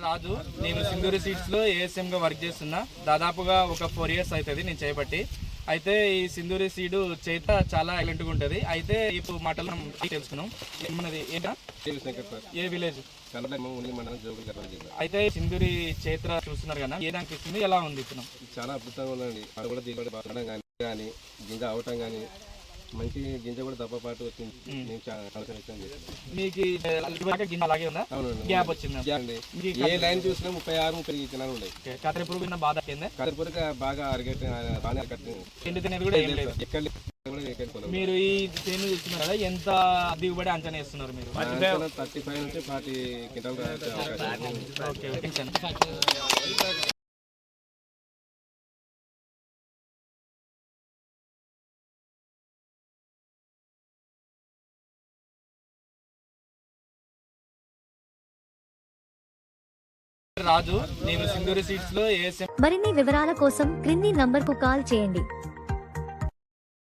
రాజు నేను సింధూరి సీట్స్లో ఏఎస్ఎం గా వర్క్ చేస్తున్నా. దాదాపుగా ఒక ఫోర్ ఇయర్స్ అవుతుంది నేను చేపట్టి. అయితే ఈ సింధూరి సీడు చేత చాలా ఎలెంట్గా ఉంటుంది. అయితే ఇప్పుడు మాటలు మనం తెలుసుకున్నాం మనది ఏంటా? ఏ విలేజ్ మండలం అయితే సింధూరి చేత చూస్తున్నారు కదా ఏ అనిపిస్తుంది ఎలా ఉంది చాలా అద్భుతంగా ఉందండి. కూడా గింజ అవటం కానీ మంచి గింజ కూడా దప్ప పాటు వచ్చింది. నేను చాలా మీకు అలాగే ఉందా? గ్యాప్ వచ్చిందా? ఏ లైన్ చూసినా ముప్పై ఆరు ముప్పై విత్తనాలు ఉన్నాయి. బాధ బాగా అరగట్టి బాగా అరగట్టి ఎండు తినేది కూడా ఎక్కడ. మీరు ఈ చేను చూస్తున్నారు? కదా ఎంత దిగుబడి అంచనా వేస్తున్నారు మీరు? థర్టీ ఫైవ్ నుంచి ఫార్టీ రాజు నేను సింధూరి సీట్స్లో మరిన్ని వివరాల కోసం క్రింది నంబర్కు కాల్ చేయండి.